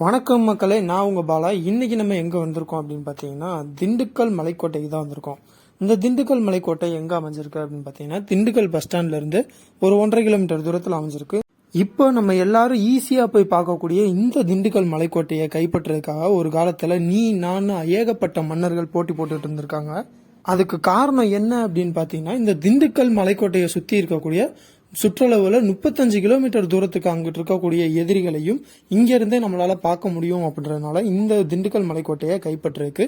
வணக்கம் மக்களே நான் உங்கள் பாலா. இன்றைக்கி நம்ம எங்கே வந்திருக்கோம் அப்படின்னு பார்த்தீங்கன்னா திண்டுக்கல் மலைக்கோட்டைக்கு தான் வந்திருக்கோம். இந்த திண்டுக்கல் மலைக்கோட்டை எங்கே அமைஞ்சிருக்கு அப்படின்னு பார்த்தீங்கன்னா திண்டுக்கல் பஸ் ஸ்டாண்ட்லேருந்து ஒரு ஒன்றரை கிலோமீட்டர் தூரத்தில் அமைஞ்சிருக்கு. இப்போ நம்ம எல்லாரும் ஈஸியாக போய் பார்க்கக்கூடிய இந்த திண்டுக்கல் மலைக்கோட்டையை கைப்பற்றுறதுக்காக ஒரு காலத்தில் நீ நான் ஏகப்பட்ட மன்னர்கள் போட்டி போட்டுட்டு இருந்திருக்காங்க. அதுக்கு காரணம் என்ன அப்படின்னு பார்த்தீங்கன்னா இந்த திண்டுக்கல் மலைக்கோட்டையை சுற்றி இருக்கக்கூடிய சுற்றளவில் முப்பத்தஞ்சு கிலோமீட்டர் தூரத்துக்கு அங்கிட்டு இருக்கக்கூடிய எதிரிகளையும் இங்கேருந்தே நம்மளால் பார்க்க முடியும் அப்படின்றதுனால இந்த திண்டுக்கல் மலைக்கோட்டையை கைப்பற்றுறதுக்கு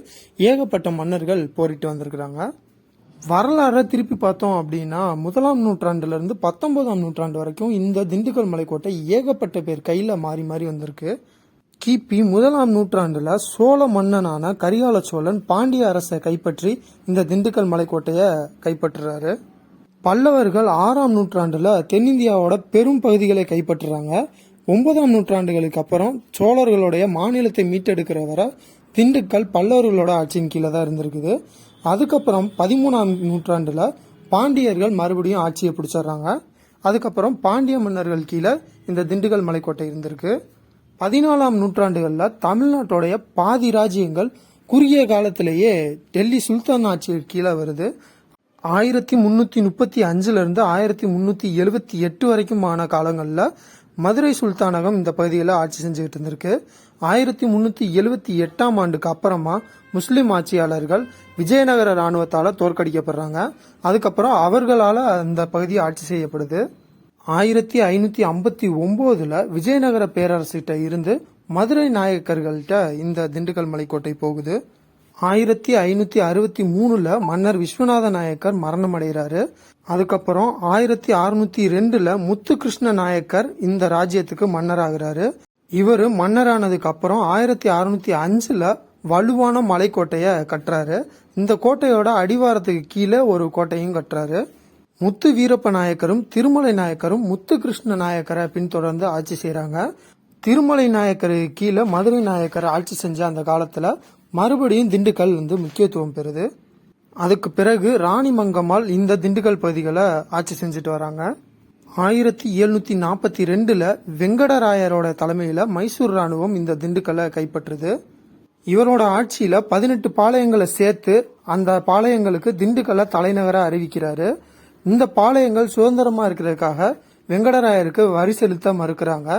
ஏகப்பட்ட மன்னர்கள் போரிட்டு வந்திருக்கிறாங்க. வரலாறை திருப்பி பார்த்தோம் அப்படின்னா முதலாம் நூற்றாண்டுலேருந்து பத்தொன்பதாம் நூற்றாண்டு வரைக்கும் இந்த திண்டுக்கல் மலைக்கோட்டை ஏகப்பட்ட பேர் கையில் மாறி மாறி வந்திருக்கு. கிபி முதலாம் நூற்றாண்டில் சோழ மன்னனான கரிகால சோழன் பாண்டிய அரசை கைப்பற்றி இந்த திண்டுக்கல் மலைக்கோட்டையை கைப்பற்றுறாரு. பல்லவர்கள் ஆறாம் நூற்றாண்டில் தென்னிந்தியாவோட பெரும் பகுதிகளை கைப்பற்றுறாங்க. ஒன்பதாம் நூற்றாண்டுகளுக்கு அப்புறம் சோழர்களுடைய மாநிலத்தை மீட்டெடுக்கிற வரை திண்டுக்கல் பல்லவர்களோட ஆட்சியின் கீழே தான் இருந்திருக்குது. அதுக்கப்புறம் பதிமூணாம் நூற்றாண்டில் பாண்டியர்கள் மறுபடியும் ஆட்சியை பிடிச்சிடுறாங்க. அதுக்கப்புறம் பாண்டிய மன்னர்கள் கீழே இந்த திண்டுக்கல் மலைக்கோட்டை இருந்திருக்கு. பதினாலாம் நூற்றாண்டுகளில் தமிழ்நாட்டுடைய பாதி ராஜ்யங்கள் குறுகிய காலத்திலேயே டெல்லி சுல்தான் ஆட்சியின் கீழே வருது. ஆயிரத்தி முந்நூற்றி முப்பத்தி அஞ்சுலேருந்து ஆயிரத்தி முந்நூற்றி எழுபத்தி எட்டு வரைக்குமான காலங்களில் மதுரை சுல்தானகம் இந்த பகுதியில் ஆட்சி செஞ்சுக்கிட்டு இருந்திருக்கு. ஆயிரத்தி முந்நூற்றி எழுபத்தி எட்டாம் ஆண்டுக்கு அப்புறமா முஸ்லீம் ஆட்சியாளர்கள் விஜயநகர இராணுவத்தால் தோற்கடிக்கப்படுறாங்க. அதுக்கப்புறம் அவர்களால் அந்த பகுதி ஆட்சி செய்யப்படுது. ஆயிரத்தி ஐநூற்றி ஐம்பத்தி ஒம்போதில் விஜயநகர பேரரசிட்ட இருந்து மதுரை நாயக்கர்கள்ட்ட இந்த திண்டுக்கல் மலைக்கோட்டை போகுது. ஆயிரத்தி ஐநூத்தி அறுபத்தி மூணுல மன்னர் விஸ்வநாத நாயக்கர் மரணம் அடைகிறாரு. அதுக்கப்புறம் ஆயிரத்தி அறுநூத்தி ரெண்டுல முத்துகிருஷ்ண நாயக்கர் இந்த ராஜ்யத்துக்கு மன்னராகிறாரு. இவர் மன்னரானதுக்கு அப்புறம் ஆயிரத்தி அறுநூத்தி அஞ்சுல வலுவான மலைக்கோட்டைய கட்டுறாரு. இந்த கோட்டையோட அடிவாரத்துக்கு கீழே ஒரு கோட்டையும் கட்டுறாரு. முத்து வீரப்ப நாயக்கரும் திருமலை நாயக்கரும் முத்து கிருஷ்ண நாயக்கரை பின்தொடர்ந்து ஆட்சி செய்யறாங்க திருமலை நாயக்கருக்கு கீழே மதுரை நாயக்கர் ஆட்சி செஞ்ச அந்த காலத்துல மறுபடியும் திண்டுக்கல் வந்து முக்கியத்துவம் பெறுது. அதுக்கு பிறகு ராணிமங்கம்மாள் இந்த திண்டுக்கல் பகுதிகளை ஆட்சி செஞ்சுட்டு வராங்க. ஆயிரத்தி எழுநூத்தி நாற்பத்தி ரெண்டுல வெங்கடராயரோட தலைமையில மைசூர் ராணுவம் இந்த திண்டுக்கல்லை கைப்பற்றுது. இவரோட ஆட்சியில பதினெட்டு பாளையங்களை சேர்த்து அந்த பாளையங்களுக்கு திண்டுக்கல்லை தலைநகரா அறிவிக்கிறாரு. இந்த பாளையங்கள் சுதந்திரமா இருக்கிறதுக்காக வெங்கடராயருக்கு வரி செலுத்த மறுக்கிறாங்க.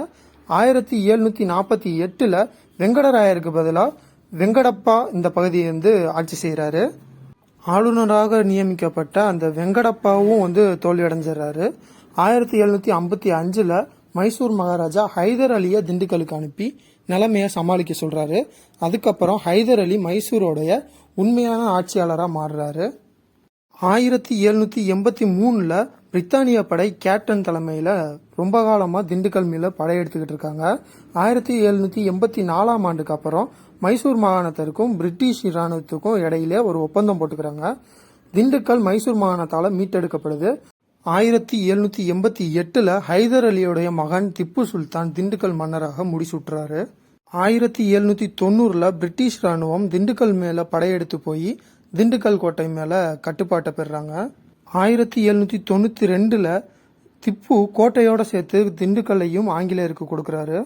ஆயிரத்தி எழுநூத்தி நாற்பத்தி எட்டுல வெங்கடராயருக்கு பதிலாக வெங்கடப்பா இந்த பகுதியை வந்து ஆட்சி செய்கிறாரு ஆளுநராக நியமிக்கப்பட்ட அந்த வெங்கடப்பாவும் வந்து தோல்வியடைஞ்சிடுறாரு ஆயிரத்தி எழுநூத்தி ஐம்பத்தி அஞ்சுல மைசூர் மகாராஜா ஹைதர் அலியை திண்டுக்கலுக்கு அனுப்பி நிலைமையை சமாளிக்க சொல்றாரு. அதுக்கப்புறம் ஹைதர் அலி மைசூரோடைய உண்மையான ஆட்சியாளராக மாறுறாரு. ஆயிரத்தி எழுநூத்தி எண்பத்தி மூணுல பிரித்தானிய படை கேப்டன் தலைமையில ரொம்ப காலமா திண்டுக்கல் மீல படையெடுத்துக்கிட்டு இருக்காங்க. ஆயிரத்தி எழுநூத்தி எண்பத்தி நாலாம் ஆண்டுக்கு அப்புறம் மைசூர் மாகாணத்திற்கும் பிரிட்டிஷ் இராணுவத்துக்கும் இடையிலே ஒரு ஒப்பந்தம் போட்டுக்கிறாங்க. திண்டுக்கல் மைசூர் மாகாணத்தால மீட்டெடுக்கப்படுது. ஆயிரத்தி எழுநூத்தி எண்பத்தி எட்டுல ஹைதர் அலியுடைய மகன் திப்பு சுல்தான் திண்டுக்கல் மன்னராக முடிசூட்டுறாரு. ஆயிரத்தி எழுநூத்தி தொண்ணூறுல பிரிட்டிஷ் ராணுவம் திண்டுக்கல் மேல படையெடுத்து போய் திண்டுக்கல் கோட்டை மேலே கட்டுப்பாட்டை பெறுறாங்க ஆயிரத்தி எழுநூற்றி தொண்ணூற்றி ரெண்டில் திப்பு கோட்டையோடு சேர்த்து திண்டுக்கல்லையும் ஆங்கிலேயருக்கு கொடுக்குறாரு.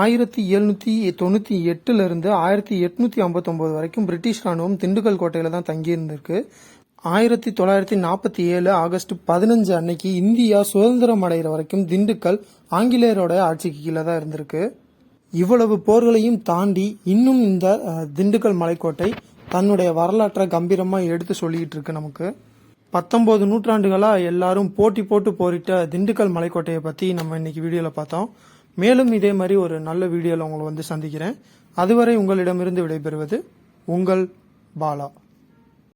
ஆயிரத்தி எழுநூற்றி தொண்ணூற்றி எட்டுலேருந்து ஆயிரத்தி எட்நூற்றி ஐம்பத்தொம்போது வரைக்கும் பிரிட்டிஷ் ராணுவம் திண்டுக்கல் கோட்டையில் தான் தங்கி இருந்திருக்கு ஆயிரத்தி தொள்ளாயிரத்தி நாற்பத்தி ஏழு ஆகஸ்ட் பதினஞ்சு அன்னைக்கு இந்தியா சுதந்திரம் அடைகிற வரைக்கும் திண்டுக்கல் ஆங்கிலேயரோட ஆட்சிக்கு கீழே தான் இருந்திருக்கு. இவ்வளவு போர்களையும் தாண்டி இன்னும் இந்த திண்டுக்கல் மலைக்கோட்டை தன்னுடைய வரலாற்றை கம்பீரமாக எடுத்து சொல்லிக்கிட்டு இருக்கு நமக்கு. பத்தொம்போது நூற்றாண்டுகளாக எல்லாரும் போட்டி போட்டு போரிட்ட திண்டுக்கல் மலைக்கோட்டையை பற்றி நம்ம இன்னைக்கு வீடியோவில் பார்த்தோம். மேலும் இதே மாதிரி ஒரு நல்ல வீடியோவில் உங்களை வந்து சந்திக்கிறேன். அதுவரை உங்களிடமிருந்து விடைபெறுவது உங்கள் பாலா.